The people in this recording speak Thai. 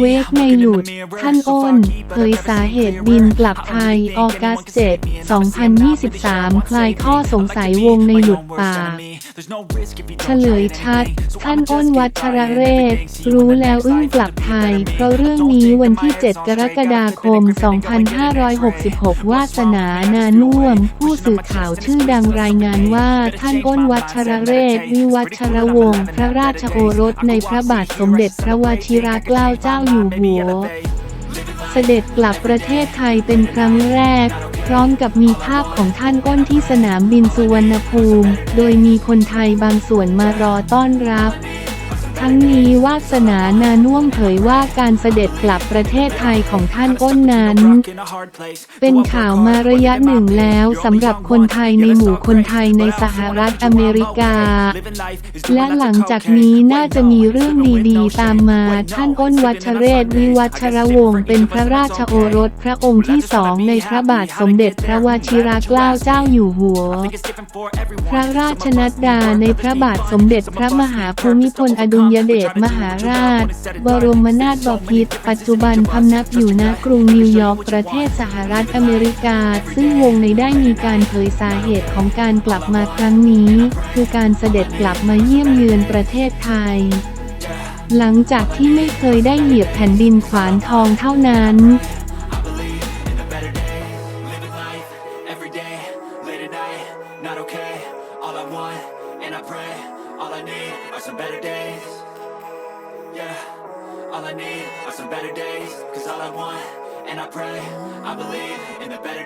เวกในหลุด ท่านโอนเผยสาเหตุบินกลับไทย ออกัส 7 2023 คลายข้อสงสัยวงในหลุดป่าเฉลยชัด ท่านอ้นวัชรเรศ รู้แล้วอึ้งกลับไทย เพราะเรื่องนี้วันที่ 7 กรกฎาคม 2566 วาสนานานุ่วม ผู้สื่อข่าวชื่อดังรายงานว่า ท่านอ้นวัชรเรศ วิวัชรวงศ์ พระราชโอรสในพระบาทสมเด็จพระวชิรเกล้าเจ้าอยู่หัว เสด็จกลับประเทศไทยเป็นครั้งแรก พร้อมกับมีภาพของท่านก้นที่สนามบินสุวรรณภูมิ โดยมีคนไทยบางส่วนมารอต้อนรับ ทั้งนี้วาสนานานุ่วมเผยว่าการเสด็จกลับประเทศไทยของท่านอ้นนั้น เป็นข่าวมาระยะหนึ่งแล้วสำหรับคนไทยในหมู่คนไทยในสหรัฐอเมริกา และหลังจากนี้น่าจะมีเรื่องดีๆ ตามมาท่านอ้นวัชเรศวิวัชรวงศ์เป็นพระราชโอรสพระองค์ที่สองในพระบาทสมเด็จพระวชิรเกล้าเจ้าอยู่หัว พระราชนัดดาในพระบาทสมเด็จพระมหาภูมิพลอดุลยเดชมหาราช บรมนาถบพิตรปัจจุบันพำนักอยู่ณกรุงนิวยอร์กประเทศสหรัฐอเมริกา ซึ่งวงในได้มีการเผยสาเหตุของการกลับมาครั้งนี้ คือการเสด็จกลับมาเยี่ยมเยือนประเทศไทยหลังจากที่ไม่เคยได้เหยียบแผ่นดินขวานทองเท่านั้น All I want, and I pray, all I need are some better days. Yeah, all I need are some better days. Cause all I want, and I pray, I believe in the better.